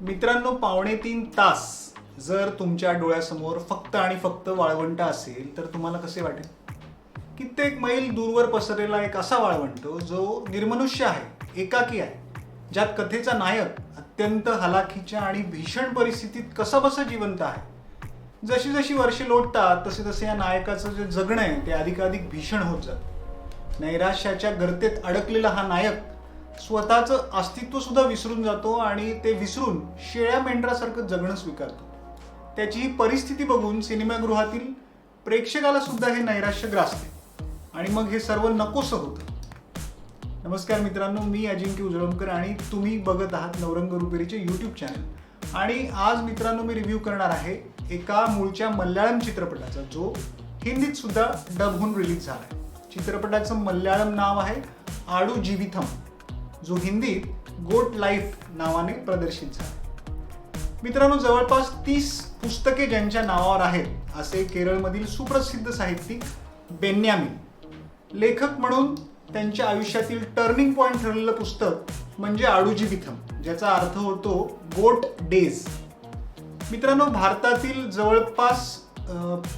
मित्रांनो पावणे तीन तास जर तुमच्या डोळ्यासमोर फक्त आणि फक्त वाळवंट असेल तर तुम्हाला कसे वाटेल? कित्येक मैल दूरवर पसरलेला एक असा वाळवंट जो निर्मनुष्य आहे एकाकी आहे ज्यात कथेचा नायक अत्यंत हलाखीच्या आणि भीषण परिस्थितीत कसा बसा जिवंत आहे. जशी जशी वर्षे लोटतात तसे तसे या नायकाचं जे जगणं आहे ते अधिकाधिक भीषण होत जातं. नैराश्याच्या गर्तेत अडकलेला हा नायक स्वतःचं अस्तित्व सुद्धा विसरून जातो आणि ते विसरून शेळ्या मेंढरासारखं जगणं स्वीकारतो. त्याची ही परिस्थिती बघून सिनेमागृहातील प्रेक्षकाला सुद्धा हे नैराश्य ग्रासते. आणि मग हे सर्व नकोसं होतं. नमस्कार मित्रांनो मी अजिंक्य उजळमकर आणि तुम्ही बघत आहात नवरंग रुपेरीचे यूट्यूब चॅनल आणि आज मित्रांनो मी रिव्ह्यू करणार आहे एका मूळच्या मल्याळम चित्रपटाचा जो हिंदीत सुद्धा डब होऊन रिलीज झाला आहे चित्रपटाचं मल्याळम नाव आहे आडू जीविथम जो हिंदीत गोट लाईफ नावाने प्रदर्शित झाला. मित्रांनो जवळपास तीस पुस्तके ज्यांच्या नावावर आहेत असे केरळमधील सुप्रसिद्ध साहित्यिक बेन्यामिन. लेखक म्हणून त्यांच्या आयुष्यातील टर्निंग पॉईंट ठरलेलं पुस्तक म्हणजे आडूजी विथम ज्याचा अर्थ होतो गोट डेज. मित्रांनो भारतातील जवळपास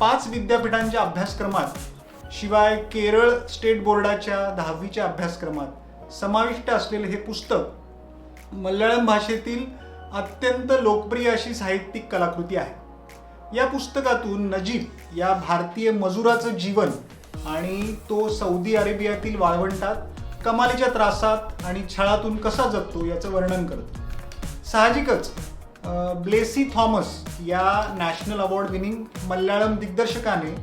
पाच विद्यापीठांच्या अभ्यासक्रमात शिवाय केरळ स्टेट बोर्डाच्या दहावीच्या अभ्यासक्रमात समाविष्ट असलेले हे पुस्तक मल्याळम भाषेतील अत्यंत लोकप्रिय अशी साहित्यिक कलाकृती आहे. या पुस्तकातून नजीब या भारतीय मजुराचं जीवन आणि तो सौदी अरेबियातील वाळवंटात कमालीच्या त्रासात आणि छळातून कसा जगतो याचं वर्णन करतो. साहजिकच ब्लेसी थॉमस या नॅशनल अवॉर्ड विनिंग मल्याळम दिग्दर्शकाने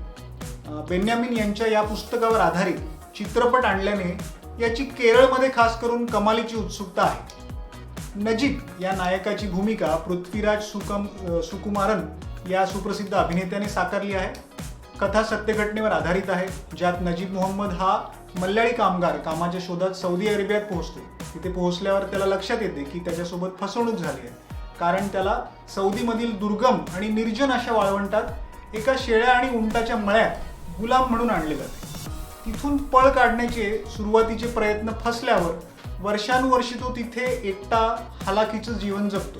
बेन्यामिन यांच्या या पुस्तकावर आधारित चित्रपट आणल्याने याची केरळमध्ये खास करून कमालीची उत्सुकता आहे. नजीब या नायकाची भूमिका पृथ्वीराज सुकम सुकुमारन या सुप्रसिद्ध अभिनेत्याने साकारली आहे. कथा सत्यघटनेवर आधारित आहे ज्यात नजीब मोहम्मद हा मल्याळी कामगार कामाच्या शोधात सौदी अरेबियात पोहोचतो तिथे पोहोचल्यावर त्याला लक्षात येते की त्याच्यासोबत फसवणूक झाली आहे. कारण त्याला सौदीमधील दुर्गम आणि निर्जन अशा वाळवंटात एका शेळ्या आणि उंटाच्या मळ्यात गुलाम म्हणून आणले जाते. तिथून पळ काढण्याचे सुरुवातीचे प्रयत्न फसल्यावर वर्षानुवर्षी तो तिथे एकटा हलाखीचं जीवन जगतो.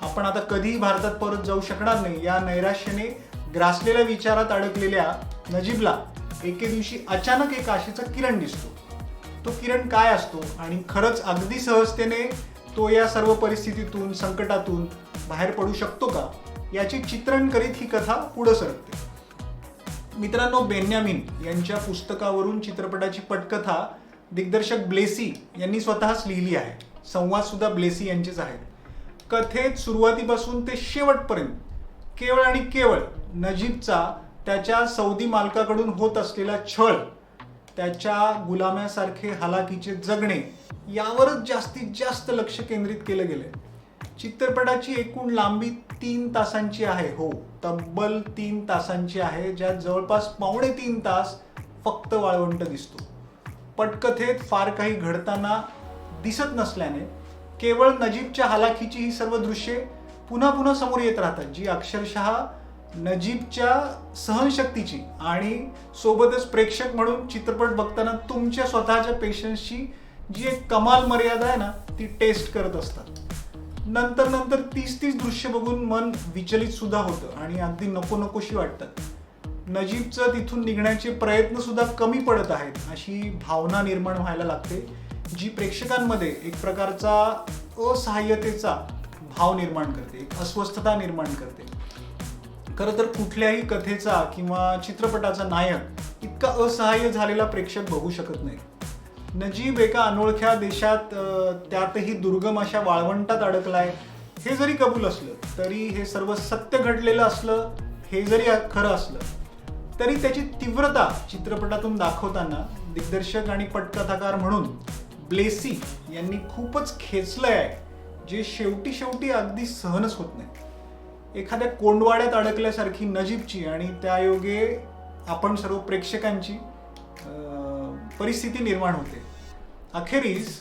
आपण आता कधीही भारतात परत जाऊ शकणार नाही. या नैराश्याने ग्रासलेल्या विचारात अडकलेल्या नजीबला एके दिवशी अचानक एक आशेचा किरण दिसतो. तो किरण काय असतो आणि खरंच अगदी सहजतेने तो या सर्व परिस्थितीतून संकटातून बाहेर पडू शकतो का? याचे चित्रण करीत ही कथा पुढं सरकते. मित्रांनो बेन्यामिन यांच्या पुस्तकावरून चित्रपटाची पटकथा दिग्दर्शक ब्लेसी यांनी स्वतःच लिहिली आहे. संवाद सुद्धा ब्लेसी यांचेच आहेत. कथेत सुरुवातीपासून ते शेवटपर्यंत केवळ आणि केवळ नजीबचा त्याच्या सौदी मालकाकडून होत असलेला छळ त्याच्या गुलाम्यासारखे हलाखीचे जगणे यावरच जास्तीत जास्त लक्ष केंद्रित केलं गेलं चित्रपटाची एकूण लांबी तीन तासांची आहे. हो तब्बल तीन तासांची आहे ज्यात जवळपास पावणे तीन तास फक्त वाळवंट दिसतो. पटकथेत फार काही घडताना दिसत नसल्याने केवळ नजीबच्या हालाखीची ही सर्व दृश्ये पुन्हा पुन्हा समोर येत राहतात जी अक्षरशः नजीबच्या सहनशक्तीची आणि सोबतच प्रेक्षक म्हणून चित्रपट बघताना तुमच्या स्वतःच्या पेशन्सची जी एक कमाल मर्यादा आहे ना ती टेस्ट करत असतात. नंतर नंतर तीस तीस दृश्य बघून मन विचलित सुद्धा होतं आणि अगदी नको नकोशी वाटतात नजीबचं तिथून निघण्याचे प्रयत्न सुद्धा कमी पडत आहेत अशी भावना निर्माण व्हायला लागते जी प्रेक्षकांमध्ये एक प्रकारचा असहाय्यतेचा भाव निर्माण करते एक अस्वस्थता निर्माण करते. खरं तर कुठल्याही कथेचा किंवा चित्रपटाचा नायक इतका असहाय्य झालेला प्रेक्षक बघू शकत नाही. नजीब एका अनोळख्या देशात त्यातही दुर्गम अशा वाळवंटात अडकलाय हे जरी कबूल असलं तरी हे सर्व सत्य घडलेलं असलं हे जरी खरं असलं तरी त्याची तीव्रता चित्रपटातून दाखवताना दिग्दर्शक आणि पटकथाकार म्हणून ब्लेसी यांनी खूपच खेचलंय आहे जे शेवटी शेवटी अगदी सहनच होत नाही. एखाद्या कोंडवाड्यात अडकल्यासारखी नजीबची आणि त्यायोगे आपण सर्व प्रेक्षकांची परिस्थिती निर्माण होते. अखेरीस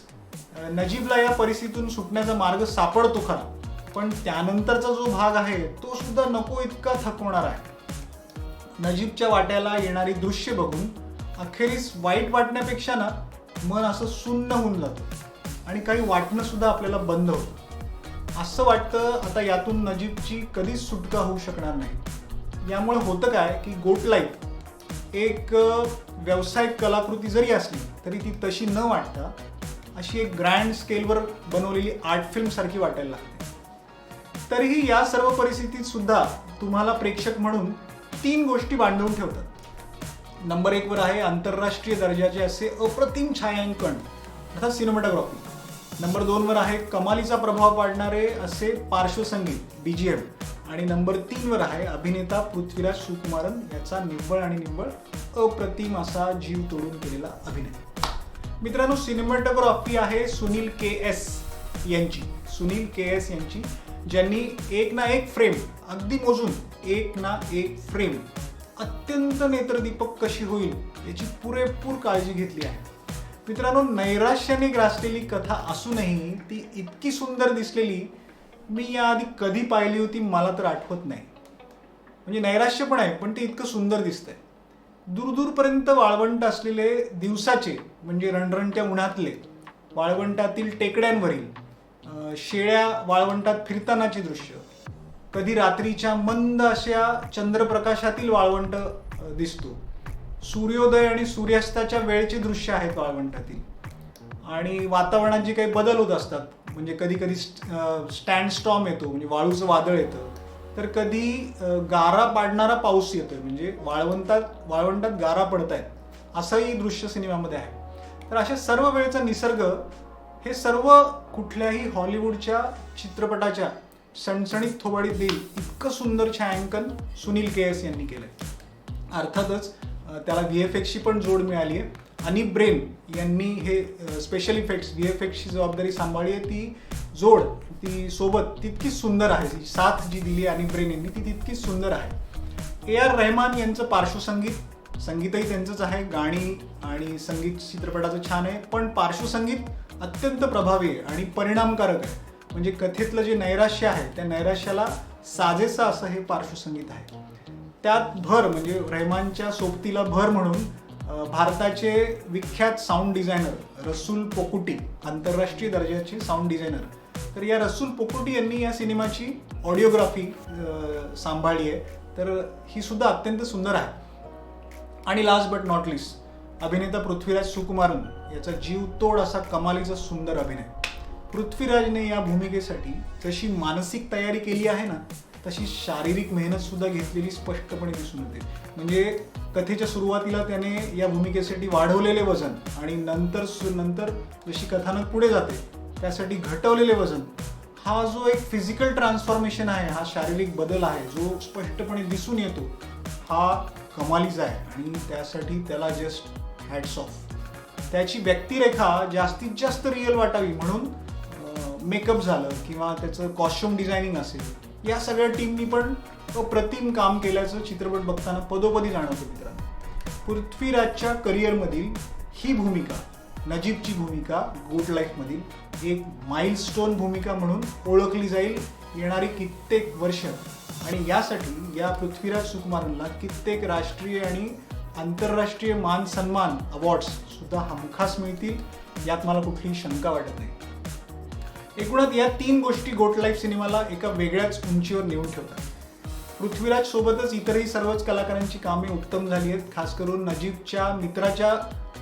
नजीबला या परिस्थितीतून सुटण्याचा मार्ग सापडतो खरा. पण त्यानंतरचा जो भाग आहे तो सुद्धा नको इतका थकवणार आहे. नजीबच्या वाट्याला येणारी दृश्य बघून अखेरीस वाईट वाटण्यापेक्षा ना मन असं सुन्न होऊन जातं. आणि काही वाटणं सुद्धा आपल्याला बंद होतं. असं वाटतं आता यातून नजीबची कधीच सुटका होऊ शकणार नाही. यामुळे होतं काय की गोट लाईफ एक व्यावसायिक कलाकृती जरी असली तरी ती तशी न वाटता अशी एक ग्रँड स्केलवर बनवलेली आर्ट फिल्म सारखी वाटायला लागते. तरीही या सर्व परिस्थितीत सुद्धा तुम्हाला प्रेक्षक म्हणून तीन गोष्टी बांधवून ठेवतात. नंबर एक वर आहे आंतरराष्ट्रीय दर्जाचे असे अप्रतिम छायांकन अर्थात सिनेमॅटोग्राफी नंबर दोन वर आहे कमालीचा प्रभाव पाडणारे असे पार्श्वसंगीत बीजीएम आणि नंबर तीनवर आहे अभिनेता पृथ्वीराज सुकुमारन याचा निव्वळ आणि निव्वळ अप्रतिम असा जीव तोडून केलेला अभिनय. मित्रांनो सिनेमॅटोग्राफी आहे सुनील के एस यांची. सुनील के एस यांची ज्यांनी एक ना एक फ्रेम अगदी मोजून एक ना एक फ्रेम अत्यंत नेत्रदीपक कशी होईल याची पुरेपूर काळजी घेतली आहे. मित्रांनो नैराश्याने ग्रासलेली कथा असूनही ती इतकी सुंदर दिसलेली मी याआधी कधी पाहिली होती मला तर आठवत नाही. म्हणजे नैराश्य पण आहे पण ते इतकं सुंदर दिसतंय. दूरदूरपर्यंत वाळवंट असलेले दिवसाचे म्हणजे रणरणच्या उन्हातले वाळवंटातील टेकड्यांवरील शेळ्या वाळवंटात फिरतानाची दृश्य. कधी रात्रीच्या मंद अशा चंद्रप्रकाशातील वाळवंट दिसतो. सूर्योदय आणि सूर्यास्ताच्या वेळचे दृश्य आहेत वाळवंटातील. आणि वातावरणात जे काही बदल होत असतात म्हणजे कधी कधी स्टँड स्टॉम येतो म्हणजे वाळूचं वादळ येतं. तर कधी गारा पाडणारा पाऊस येतोय म्हणजे वाळवंटात वाळवंटात गारा पडत आहेत असंही दृश्य सिनेमामध्ये आहे. तर अशा सर्व वेळेचा निसर्ग हे सर्व कुठल्याही हॉलिवूडच्या चित्रपटाच्या सणसणीत थोबाडीत देईल इतकं सुंदर छायांकन सुनील के एस यांनी आहे अर्थातच त्याला व्ही एफ एक्सची पण जोड मिळाली आहे आणि ब्रेन यांनी हे स्पेशल इफेक्ट्स व्ही एफ एक्सची जबाबदारी सांभाळली आहे. ती जोड ती सोबत तितकीच सुंदर आहे. ती साथ जी दिली आणि ब्रेन यांनी ती तितकीच सुंदर आहे. ए आर रहमान यांचं पार्श्वसंगीत संगीतही त्यांचंच आहे. गाणी आणि संगीत चित्रपटाचं छान आहे. पण पार्श्वसंगीत अत्यंत प्रभावी आहे आणि परिणामकारक आहे. म्हणजे कथेतलं जे नैराश्य आहे त्या नैराश्याला साजेसं असं हे पार्श्वसंगीत आहे. त्यात भर म्हणजे रहमानच्या सोबतीला भर म्हणून भारताचे विख्यात साऊंड डिझायनर रसूल पोकुटी आंतरराष्ट्रीय दर्जाचे साऊंड डिझायनर तर या रसूल पोकुटी यांनी या सिनेमाची ऑडिओग्राफी सांभाळली आहे. तर ही सुद्धा अत्यंत सुंदर आहे. आणि लास्ट बट नॉट लिस्ट अभिनेता पृथ्वीराज सुकुमारन याचा जीव तोड असा कमालीचा सुंदर अभिनय. पृथ्वीराजने या भूमिकेसाठी जशी मानसिक तयारी केली आहे ना तशी शारीरिक मेहनत सुद्धा घेतलेली स्पष्टपणे दिसून येते. म्हणजे कथेच्या सुरुवातीला त्याने या भूमिकेसाठी वाढवलेले वजन आणि नंतर नंतर जशी कथानक पुढे जाते त्यासाठी घटवलेले वजन हा जो एक फिजिकल ट्रान्सफॉर्मेशन आहे हा शारीरिक बदल आहे जो स्पष्टपणे दिसून येतो हा कमालीचा आहे. आणि त्यासाठी त्याला जस्ट हॅट्स ऑफ त्याची व्यक्तिरेखा जास्तीत जास्त रिअल वाटावी म्हणून मेकअप झालं किंवा त्याचं कॉस्ट्युम डिझायनिंग असेल या सगळ्या टीमनी पण अप्रतिम काम केल्याचं चित्रपट बघताना पदोपदी जाणवतं मित्रांनो. पृथ्वीराजच्या करिअरमधील ही भूमिका नजीबची भूमिका गुड लाईफमधील एक माइलस्टोन भूमिका म्हणून ओळखली जाईल येणारी कित्येक वर्ष. आणि यासाठी या पृथ्वीराज सुकुमारनला कित्येक राष्ट्रीय आणि आंतरराष्ट्रीय मान सन्मान अवॉर्ड्स सुद्धा हमखास मिळतील यात मला कुठलीही शंका वाटत नाही. एकूणात या तीन गोष्टी गोट लाईफ सिनेमाला एका वेगळ्याच उंचीवर नेऊन ठेवतात. पृथ्वीराज सोबतच इतरही सर्वच कलाकारांची कामे उत्तम झाली आहेत. खास करून नजीबच्या मित्राच्या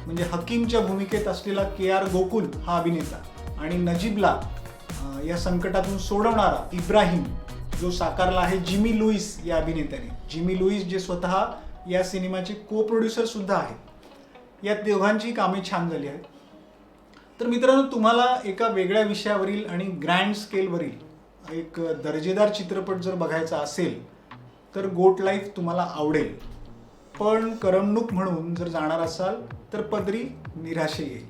म्हणजे हकीमच्या भूमिकेत असलेला के आर गोकुल हा अभिनेता. आणि नजीबला या संकटातून सोडवणारा इब्राहिम जो साकारला आहे जिमी लुईस या अभिनेत्याने. जिमी लुईस जे स्वतः या सिनेमाचे को प्रोड्युसर सुद्धा आहेत. या दोघांची कामे छान झाली आहेत. तर मित्रांनो तुम्हाला एका वेगळ्या विषयावरील आणि ग्रँड स्केलवरील एक दर्जेदार चित्रपट जर बघायचा असेल तर गोट लाईफ तुम्हाला आवडेल. पण करमणूक म्हणून जर जाणार असाल तर पदरी निराशे येईल.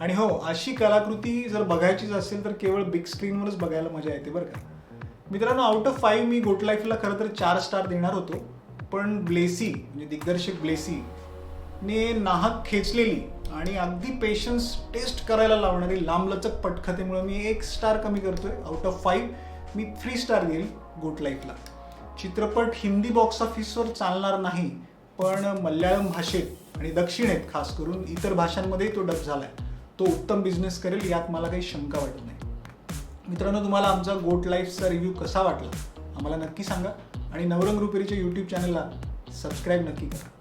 आणि हो अशी कलाकृती जर बघायचीच असेल तर केवळ बिग स्क्रीनवरच बघायला मजा येते बरं का? मित्रांनो आउट ऑफ फाईव्ह मी गोट लाईफला खरं तर चार स्टार देणार होतो. पण ब्लेसी म्हणजे दिग्दर्शक ब्लेसी ने नाहक खेचलेली आणि अगदी पेशन्स टेस्ट करायला लावणारी लांबलचक पटकथेमुळे मी एक स्टार कमी करतोय. आउट ऑफ फाईव्ह मी थ्री स्टार देईल गुड लाईफला चित्रपट हिंदी बॉक्स ऑफिसवर चालणार नाही पण मल्याळम भाषेत आणि दक्षिणेत खास करून इतर भाषांमध्येही तो डब आहे तो उत्तम बिझनेस करेल यात मला काही शंका वाटत नाही. मित्रांनो तुम्हाला आमचा गोट लाईफचा रिव्ह्यू कसा वाटला? आम्हाला नक्की सांगा. आणि नवरंग रुपेरीच्या यूट्यूब चॅनलला सबस्क्राईब नक्की करा.